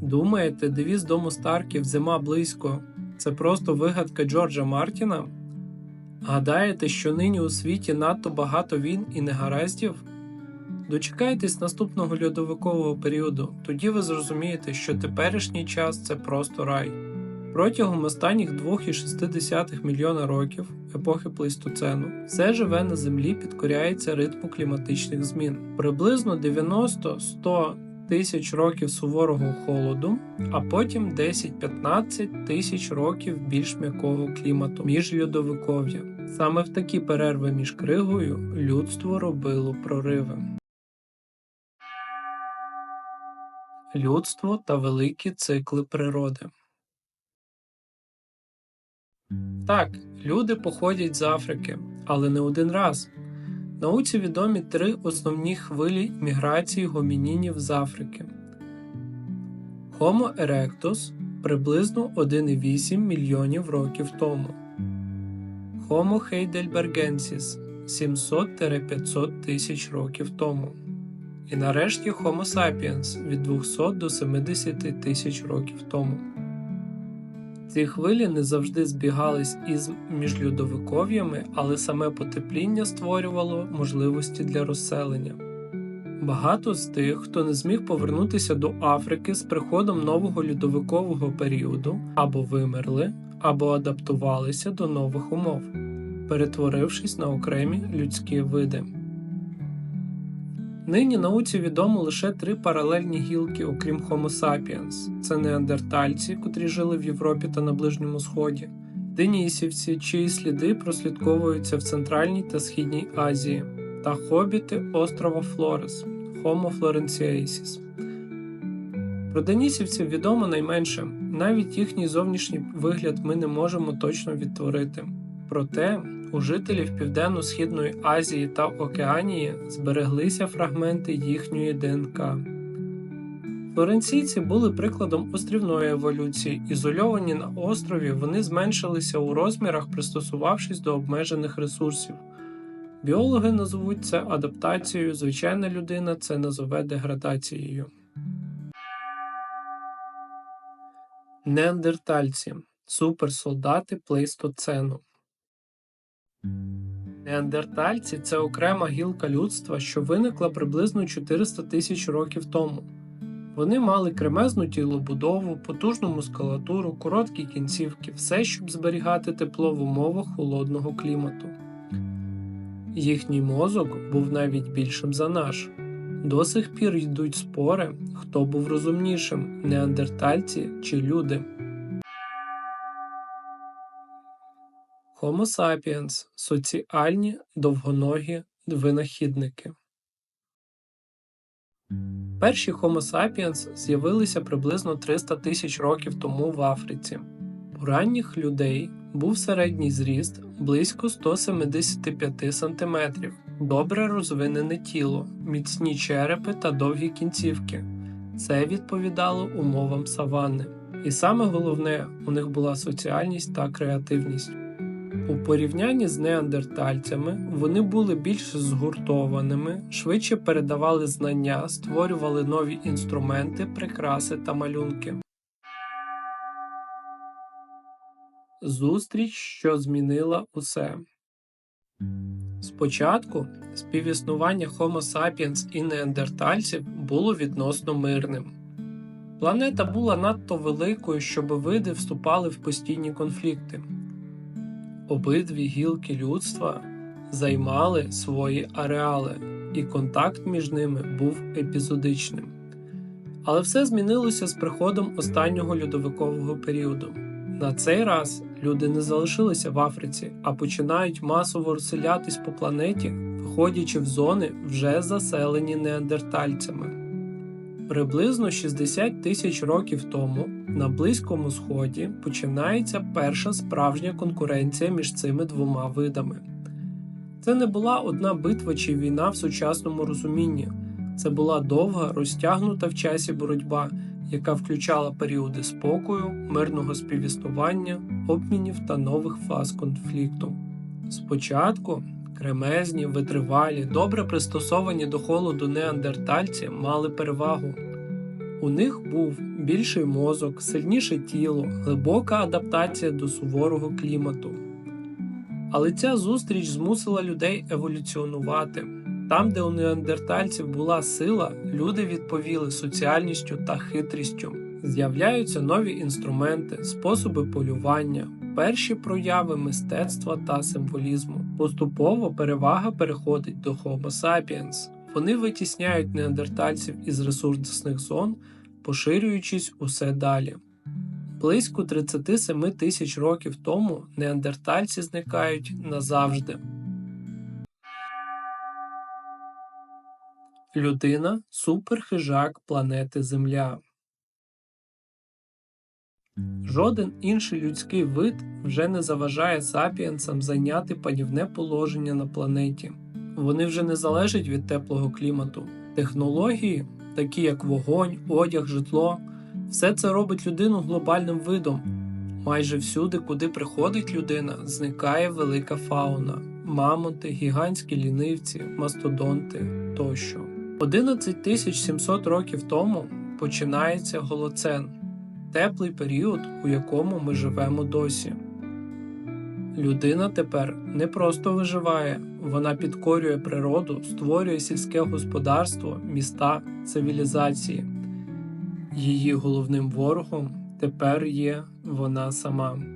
Думаєте, девіз дому Старків зима близько це просто вигадка Джорджа Мартіна? Гадаєте, що нині у світі надто багато війн і негараздів? Дочекайтесь наступного льодовикового періоду, тоді ви зрозумієте, що теперішній час це просто рай. Протягом останніх 2,6 мільйона років епохи плейстоцену все живе на Землі підкоряється ритму кліматичних змін. Приблизно 90-100 тисяч років суворого холоду, а потім 10-15 тисяч років більш м'якого клімату між льодовиков'я. Саме в такі перерви між кригою людство робило прориви. Людство та великі цикли природи. Так, люди походять з Африки, але не один раз. Науці відомі три основні хвилі міграції гомінінів з Африки. Homo erectus приблизно 1,8 мільйонів років тому. Homo heidelbergensis 700-500 тисяч років тому. І нарешті Homo sapiens від 200 до 70 тисяч років тому. Ці хвилі не завжди збігались із міжльодовиков'ями, але саме потепління створювало можливості для розселення. Багато з тих, хто не зміг повернутися до Африки з приходом нового льодовикового періоду, або вимерли, або адаптувалися до нових умов, перетворившись на окремі людські види. Нині науці відомо лише три паралельні гілки, окрім Homo sapiens. Це неандертальці, котрі жили в Європі та на Ближньому Сході, денісівці, чиї сліди прослідковуються в Центральній та Східній Азії, та хобіти острова Флорес Homo floresiensis. Про денісівців відомо найменше, навіть їхній зовнішній вигляд ми не можемо точно відтворити. Проте у жителів Південно-Східної Азії та Океанії збереглися фрагменти їхньої ДНК. Флоренційці були прикладом острівної еволюції. Ізольовані на острові, вони зменшилися у розмірах, пристосувавшись до обмежених ресурсів. Біологи назовуть це адаптацією, звичайна людина це назове деградацією. Неандертальці суперсолдати плейстоцену. Неандертальці це окрема гілка людства, що виникла приблизно 400 тисяч років тому. Вони мали кремезну тілобудову, потужну мускулатуру, короткі кінцівки, все, щоб зберігати тепло в умовах холодного клімату. Їхній мозок був навіть більшим за наш. До сих пір йдуть спори, хто був розумнішим неандертальці чи люди. Homo sapiens соціальні довгоногі винахідники. Перші Homo sapiens з'явилися приблизно 300 тисяч років тому в Африці. У ранніх людей був середній зріст близько 175 см, добре розвинене тіло, міцні черепи та довгі кінцівки. Це відповідало умовам саванни. І саме головне, у них була соціальність та креативність. У порівнянні з неандертальцями вони були більш згуртованими, швидше передавали знання, створювали нові інструменти, прикраси та малюнки. Зустріч, що змінила усе. Спочатку співіснування Homo sapiens і неандертальців було відносно мирним. Планета була надто великою, щоб види вступали в постійні конфлікти. Обидві гілки людства займали свої ареали, і контакт між ними був епізодичним. Але все змінилося з приходом останнього льодовикового періоду. На цей раз люди не залишилися в Африці, а починають масово розселятись по планеті, виходячи в зони, вже заселені неандертальцями. Приблизно 60 тисяч років тому на Близькому Сході починається перша справжня конкуренція між цими двома видами. Це не була одна битва чи війна в сучасному розумінні, це була довга, розтягнута в часі боротьба, яка включала періоди спокою, мирного співіснування, обмінів та нових фаз конфлікту. Спочатку кремезні, витривалі, добре пристосовані до холоду неандертальці мали перевагу. У них був більший мозок, сильніше тіло, глибока адаптація до суворого клімату. Але ця зустріч змусила людей еволюціонувати. Там, де у неандертальців була сила, люди відповіли соціальністю та хитрістю. З'являються нові інструменти, способи полювання, перші прояви мистецтва та символізму. Поступово перевага переходить до Homo sapiens. Вони витісняють неандертальців із ресурсних зон, поширюючись усе далі. Близько 37 тисяч років тому неандертальці зникають назавжди. Людина суперхижак планети Земля. Жоден інший людський вид вже не заважає сапіенсам зайняти панівне положення на планеті. Вони вже не залежать від теплого клімату. Технології, такі як вогонь, одяг, житло, все це робить людину глобальним видом. Майже всюди, куди приходить людина, зникає велика фауна: мамонти, гігантські лінивці, мастодонти тощо. 11 700 років тому починається голоцен теплий період, у якому ми живемо досі. Людина тепер не просто виживає, вона підкорює природу, створює сільське господарство, міста, цивілізації. Її головним ворогом тепер є вона сама.